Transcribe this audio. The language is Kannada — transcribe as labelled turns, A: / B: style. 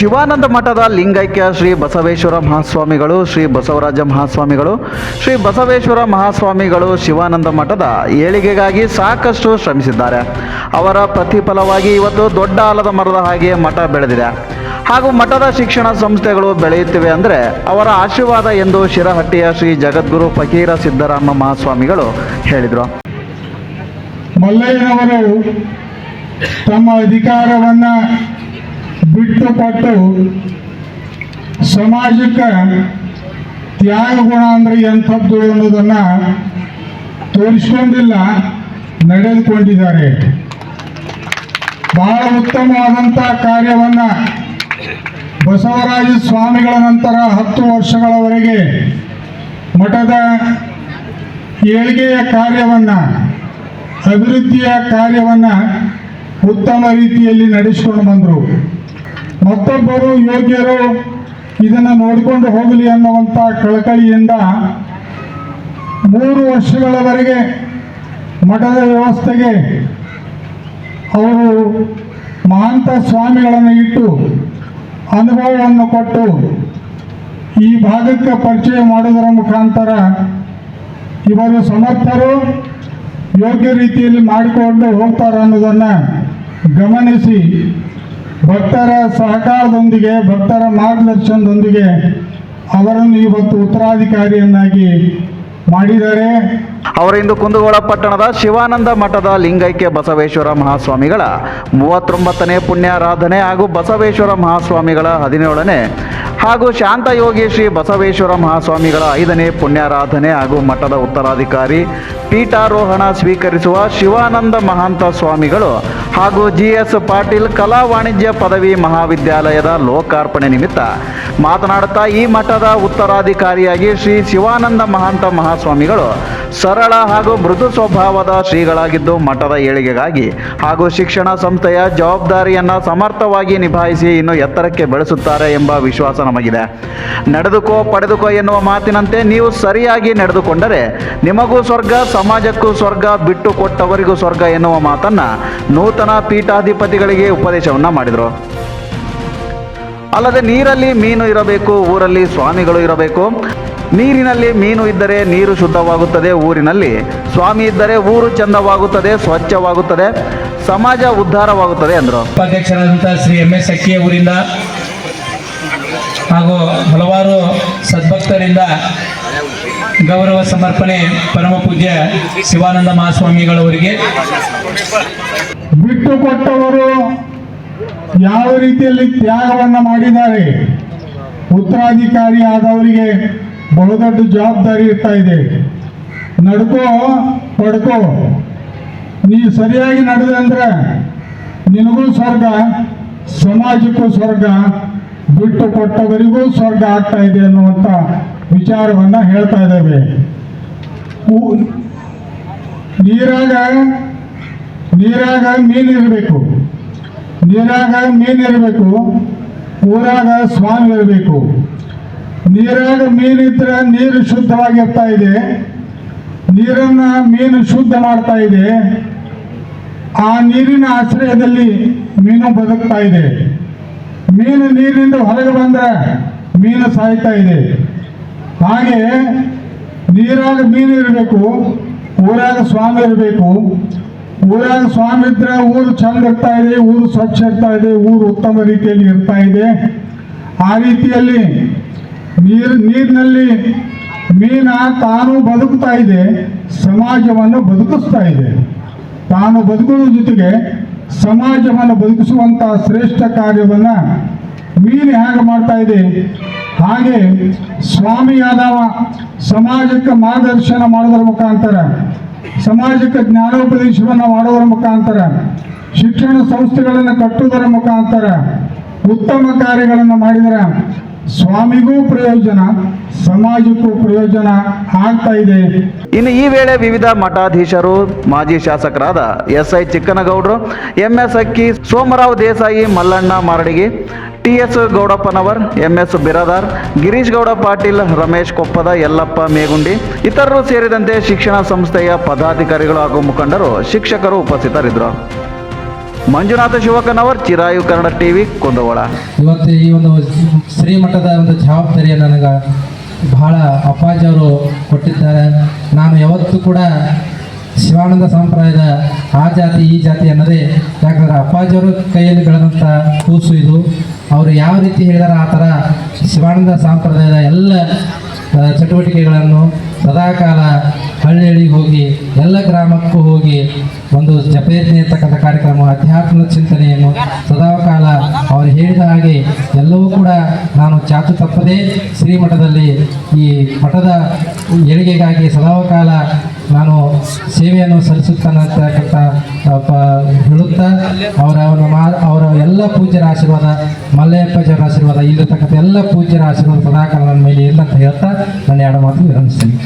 A: ಶಿವಾನಂದ ಮಠದ ಲಿಂಗೈಕ್ಯ ಶ್ರೀ ಬಸವೇಶ್ವರ ಮಹಾಸ್ವಾಮಿಗಳು, ಶ್ರೀ ಬಸವರಾಜ ಮಹಾಸ್ವಾಮಿಗಳು, ಶ್ರೀ ಬಸವೇಶ್ವರ ಮಹಾಸ್ವಾಮಿಗಳು ಶಿವಾನಂದ ಮಠದ ಏಳಿಗೆಗಾಗಿ ಸಾಕಷ್ಟು ಶ್ರಮಿಸಿದ್ದಾರೆ. ಅವರ ಪ್ರತಿಫಲವಾಗಿ ಇವತ್ತು ದೊಡ್ಡ ಆಲದ ಮರದ ಹಾಗೆ ಮಠ ಬೆಳೆದಿದೆ. ಹಾಗೂ ಮಠದ ಶಿಕ್ಷಣ ಸಂಸ್ಥೆಗಳು ಬೆಳೆಯುತ್ತಿವೆ ಅಂದರೆ ಅವರ ಆಶೀರ್ವಾದ ಎಂದು ಶಿರಹಟ್ಟಿಯ ಶ್ರೀ ಜಗದ್ಗುರು ಫಕೀರ ಸಿದ್ದರಾಮ ಮಹಾಸ್ವಾಮಿಗಳು ಹೇಳಿದರು.
B: ಮಲ್ಲಯ್ಯನವರು ತಮ್ಮ ಅಧಿಕಾರವನ್ನ ಬಿಟ್ಟು ಸಮಾಜಕ್ಕೆ ತ್ಯಾಗ ಗುಣ ಅಂದ್ರೆ ಎಂಥದ್ದು ಅನ್ನೋದನ್ನ ತೋರಿಸ್ಕೊಂಡಿಲ್ಲ, ನಡೆದುಕೊಂಡಿದ್ದಾರೆ. ಬಹಳ ಉತ್ತಮವಾದಂಥ ಕಾರ್ಯವನ್ನ ಬಸವರಾಜ ಸ್ವಾಮಿಗಳ ನಂತರ ಹತ್ತು ವರ್ಷಗಳವರೆಗೆ ಮಠದ ಏಳಿಗೆಯ ಕಾರ್ಯವನ್ನ, ಅಭಿವೃದ್ಧಿಯ ಕಾರ್ಯವನ್ನ ಉತ್ತಮ ರೀತಿಯಲ್ಲಿ ನಡೆಸಿಕೊಂಡು ಬಂದರು. ಮತ್ತೊಬ್ಬರು ಯೋಗ್ಯರು ಇದನ್ನು ನೋಡಿಕೊಂಡು ಹೋಗಲಿ ಅನ್ನುವಂಥ ಕಳಕಳಿಯಿಂದ ಮೂರು ವರ್ಷಗಳವರೆಗೆ ಮಠದ ವ್ಯವಸ್ಥೆಗೆ ಅವರು ಮಹಾಂತ ಸ್ವಾಮಿಗಳನ್ನು ಇಟ್ಟು ಅನುಭವವನ್ನು ಕೊಟ್ಟು ಈ ಭಾಗಕ್ಕೆ ಪರಿಚಯ ಮಾಡುವುದರ ಮುಖಾಂತರ ಇವರು ಸಮರ್ಥರು, ಯೋಗ್ಯ ರೀತಿಯಲ್ಲಿ ಮಾಡಿಕೊಂಡು ಹೋಗ್ತಾರೆ ಅನ್ನೋದನ್ನು ಗಮನಿಸಿ ಭಕ್ತರ ಸಹಕಾರದೊಂದಿಗೆ, ಭಕ್ತರ ಮಾರ್ಗದರ್ಶನದೊಂದಿಗೆ ಅವರನ್ನು ಇವತ್ತು ಉತ್ತರಾಧಿಕಾರಿಯನ್ನಾಗಿ ಮಾಡಿದ್ದಾರೆ.
A: ಅವರು ಇಂದು ಕುಂದಗೋಳ ಪಟ್ಟಣದ ಶಿವಾನಂದ ಮಠದ ಲಿಂಗೈಕ್ಯ ಬಸವೇಶ್ವರ ಮಹಾಸ್ವಾಮಿಗಳ ಮೂವತ್ತೊಂಬತ್ತನೇ ಪುಣ್ಯಾರಾಧನೆ ಹಾಗೂ ಬಸವೇಶ್ವರ ಮಹಾಸ್ವಾಮಿಗಳ ಹದಿನೇಳನೇ ಹಾಗೂ ಶಾಂತಯೋಗಿ ಶ್ರೀ ಬಸವೇಶ್ವರ ಮಹಾಸ್ವಾಮಿಗಳ ಐದನೇ ಪುಣ್ಯಾರಾಧನೆ ಹಾಗೂ ಮಠದ ಉತ್ತರಾಧಿಕಾರಿ ಪೀಠಾರೋಹಣ ಸ್ವೀಕರಿಸುವ ಶಿವಾನಂದ ಮಹಾಂತ ಸ್ವಾಮಿಗಳು ಹಾಗೂ ಜಿ ಎಸ್ ಪಾಟೀಲ್ ಕಲಾ ವಾಣಿಜ್ಯ ಪದವಿ ಮಹಾವಿದ್ಯಾಲಯದ ಲೋಕಾರ್ಪಣೆ ನಿಮಿತ್ತ ಮಾತನಾಡುತ್ತಾ ಈ ಮಠದ ಉತ್ತರಾಧಿಕಾರಿಯಾಗಿ ಶ್ರೀ ಶಿವಾನಂದ ಮಹಾಂತ ಮಹಾಸ್ವಾಮಿಗಳು ಸರಳ ಹಾಗೂ ಮೃದು ಸ್ವಭಾವದ ಶ್ರೀಗಳಾಗಿದ್ದು ಮಠದ ಏಳಿಗೆಗಾಗಿ ಹಾಗೂ ಶಿಕ್ಷಣ ಸಂಸ್ಥೆಯ ಜವಾಬ್ದಾರಿಯನ್ನು ಸಮರ್ಥವಾಗಿ ನಿಭಾಯಿಸಿ ಇನ್ನು ಎತ್ತರಕ್ಕೆ ಬೆಳೆಸುತ್ತಾರೆ ಎಂಬ ವಿಶ್ವಾಸ ನಮಗಿದೆ. ನಡೆದುಕೋ, ಪಡೆದುಕೋ ಎನ್ನುವ ಮಾತಿನಂತೆ ನೀವು ಸರಿಯಾಗಿ ನಡೆದುಕೊಂಡರೆ ನಿಮಗೂ ಸ್ವರ್ಗ, ಸಮಾಜಕ್ಕೂ ಸ್ವರ್ಗ, ಬಿಟ್ಟು ಕೊಟ್ಟವರಿಗೂ ಸ್ವರ್ಗ ಎನ್ನುವ ಮಾತನ್ನ ನೂತನ ಪೀಠಾಧಿಪತಿಗಳಿಗೆ ಉಪದೇಶವನ್ನ ಮಾಡಿದರು. ಅಲ್ಲದೆ ನೀರಲ್ಲಿ ಮೀನು ಇರಬೇಕು, ಊರಲ್ಲಿ ಸ್ವಾಮಿಗಳು ಇರಬೇಕು. ನೀರಿನಲ್ಲಿ ಮೀನು ಇದ್ದರೆ ನೀರು ಶುದ್ಧವಾಗುತ್ತದೆ, ಊರಿನಲ್ಲಿ ಸ್ವಾಮಿ ಇದ್ದರೆ ಊರು ಚಂದವಾಗುತ್ತದೆ, ಸ್ವಚ್ಛವಾಗುತ್ತದೆ, ಸಮಾಜ ಉದ್ಧಾರವಾಗುತ್ತದೆ ಎಂದರು
C: ಉಪಾಧ್ಯಕ್ಷರಾದಂಥ ಶ್ರೀ ಎಂ ಎಸ್ ಅಕ್ಕಿ ಹಾಗೂ ಹಲವಾರು ಸದ್ಭಕ್ತರಿಂದ ಗೌರವ ಸಮರ್ಪಣೆ, ಪರಮ ಪೂಜ್ಯ ಶಿವಾನಂದ ಮಹಾಸ್ವಾಮಿಗಳವರಿಗೆ.
B: ಬಿಟ್ಟು ಕೊಟ್ಟವರು ಯಾವ ರೀತಿಯಲ್ಲಿ ತ್ಯಾಗವನ್ನ ಮಾಡಿದ್ದಾರೆ? ಉತ್ತರಾಧಿಕಾರಿ ಆದವರಿಗೆ ಬಹುದೊಡ್ಡ ಜವಾಬ್ದಾರಿ ಇರ್ತಾ ಇದೆ. ನಡ್ಕೋ, ಪಡ್ಕೋ. ನೀ ಸರಿಯಾಗಿ ನಡೆದಂದ್ರೆ ನಿನಗೂ ಸ್ವರ್ಗ, ಸಮಾಜಕ್ಕೂ ಸ್ವರ್ಗ. ಬಿಟ್ಟು ಕೊಟ್ಟವರಿಗೂ ಸ್ವರ್ಗ ಆಗ್ತಾ ಇದೆ ಅನ್ನುವಂಥ ವಿಚಾರವನ್ನ ಹೇಳ್ತಾ ಇದ್ದೇವೆ. ನೀರಾಗ ನೀರಾಗ ಮೀನು ಇರಬೇಕು ನೀರಾಗ ಮೀನು ಇರಬೇಕು ಊರಾಗ ಸ್ವಾಮಿ ಇರಬೇಕು ನೀರಾಗ ಮೀನಿದ್ರೆ ನೀರು ಶುದ್ಧವಾಗಿರ್ತಾ ಇದೆ. ನೀರನ್ನ ಮೀನು ಶುದ್ಧ ಮಾಡ್ತಾ ಇದೆ. ಆ ನೀರಿನ ಆಶ್ರಯದಲ್ಲಿ ಮೀನು ಬದುಕ್ತಾ ಇದೆ. ಮೀನು ನೀರಿನಿಂದ ಹೊರಗೆ ಬಂದ್ರೆ ಮೀನು ಸಾಯ್ತಾ ಇದೆ. ಹಾಗೆ ನೀರಾಗ ಮೀನು ಇರಬೇಕು, ಊರಾಗ ಸ್ವಾಮಿ ಇರಬೇಕು. ಊರಾಗ ಸ್ವಾಮಿ ಇದ್ರೆ ಊರು ಚಂದ ಇರ್ತಾ ಇದೆ, ಊರು ಸ್ವಚ್ಛ ಇರ್ತಾ ಇದೆ, ಊರು ಉತ್ತಮ ರೀತಿಯಲ್ಲಿ ಇರ್ತಾ ಇದೆ. ಆ ರೀತಿಯಲ್ಲಿ ನೀರು, ನೀರಿನಲ್ಲಿ ಮೀನ ತಾನು ಬದುಕ್ತಾ ಇದೆ, ಸಮಾಜವನ್ನು ಬದುಕಿಸ್ತಾ ಇದೆ. ತಾನು ಬದುಕುವ ಜೊತೆಗೆ ಸಮಾಜವನ್ನು ಬದುಕಿಸುವಂತಹ ಶ್ರೇಷ್ಠ ಕಾರ್ಯವನ್ನ ಮೀನು ಹೇಗೆ ಮಾಡ್ತಾ ಇದೆ? ಹಾಗೆ ಸ್ವಾಮಿಯಾದವ ಸಮಾಜಕ್ಕೆ ಮಾರ್ಗದರ್ಶನ ಮಾಡೋದ್ರ ಮುಖಾಂತರ, ಸಮಾಜಕ್ಕೆ ಜ್ಞಾನೋಪದೇಶವನ್ನು ಮಾಡೋದ್ರ ಮುಖಾಂತರ, ಶಿಕ್ಷಣ ಸಂಸ್ಥೆಗಳನ್ನು ಕಟ್ಟುವುದರ ಮುಖಾಂತರ ಉತ್ತಮ ಕಾರ್ಯಗಳನ್ನು ಮಾಡಿದರೆ ಸ್ವಾಮಿಗೂ ಪ್ರಯೋಜನ, ಸಮಾಜಕ್ಕೂ ಪ್ರಯೋಜನ ಆಗ್ತಾ ಇದೆ.
A: ಇನ್ನು ಈ ವೇಳೆ ವಿವಿಧ ಮಠಾಧೀಶರು, ಮಾಜಿ ಶಾಸಕರಾದ S I ಚಿಕ್ಕನಗೌಡರು, M S Akki, Somarao Desai, Mallanna Maradigi, T S Gowdappanavar, M S Biradar, Girish Gowda Patil, Ramesh Koppad Yallappa Megundi, ಇತರರು ಸೇರಿದಂತೆ ಶಿಕ್ಷಣ ಸಂಸ್ಥೆಯ ಪದಾಧಿಕಾರಿಗಳು ಹಾಗೂ ಮುಖಂಡರು, ಶಿಕ್ಷಕರು ಉಪಸ್ಥಿತರಿದ್ದರು. ಮಂಜುನಾಥ ಶಿವಕನವರ್, ಚಿರಾಯು ಕನ್ನಡ ಟಿವಿ, ಕುಂದಗೋಳ.
D: ಇವತ್ತು ಈ ಒಂದು ಶ್ರೀಮಠದ ಒಂದು ಜವಾಬ್ದಾರಿಯನ್ನು ನನಗೆ ಬಹಳ ಅಪ್ಪಾಜಿಯವರು ಕೊಟ್ಟಿದ್ದಾರೆ. ನಾನು ಯಾವತ್ತೂ ಕೂಡ ಶಿವಾನಂದ ಸಂಪ್ರದಾಯದ ಆ ಜಾತಿ, ಈ ಜಾತಿ ಅನ್ನೋದೇ ಯಾಕಂದ್ರೆ ಅಪ್ಪಾಜಿಯವರು ಕೈಯಲ್ಲಿ ಬೆಳೆದಂಥ ಕೂಸು ಇದು. ಅವರು ಯಾವ ರೀತಿ ಹೇಳಿದಾರೆ ಆ ಥರ ಶಿವಾನಂದ ಸಂಪ್ರದಾಯದ ಎಲ್ಲ ಚಟುವಟಿಕೆಗಳನ್ನು ಸದಾಕಾಲ ಹಳ್ಳಿ ಹಳ್ಳಿಗೆ ಹೋಗಿ, ಎಲ್ಲ ಗ್ರಾಮಕ್ಕೂ ಹೋಗಿ ಒಂದು ಜಪಯಜ್ಞೆ ಇರ್ತಕ್ಕಂಥ ಕಾರ್ಯಕ್ರಮ, ಅಧ್ಯಾತ್ಮದ ಚಿಂತನೆಯನ್ನು ಸದಾಕಾಲ ಅವರು ಹೇಳಿದ ಹಾಗೆ ಎಲ್ಲವೂ ಕೂಡ ನಾನು ಚಾಚು ತಪ್ಪದೆ ಶ್ರೀಮಠದಲ್ಲಿ ಈ ಮಠದ ಏಳಿಗೆಗಾಗಿ ಸದಾಕಾಲ ನಾನು ಸೇವೆಯನ್ನು ಸಲ್ಲಿಸುತ್ತಾನಂತಕ್ಕಂಥ ಹೇಳುತ್ತಾ ಅವರ ಮಾ, ಅವರ ಎಲ್ಲ ಪೂಜ್ಯರ ಆಶೀರ್ವಾದ ಮಲ್ಲಯ್ಯಪ್ಪಜರ ಆಶೀರ್ವಾದ, ಇಲ್ಲಿರ್ತಕ್ಕಂಥ ಎಲ್ಲ ಪೂಜ್ಯರ ಆಶೀರ್ವಾದ ಸದಾಕಾಲ ನನ್ನ ಮೇಲೆ ಇರಲಿ ಅಂತ ಹೇಳ್ತಾ ನನ್ನ ಎರಡು ಮಾತು ವಿರಮಿಸ್ತೀನಿ.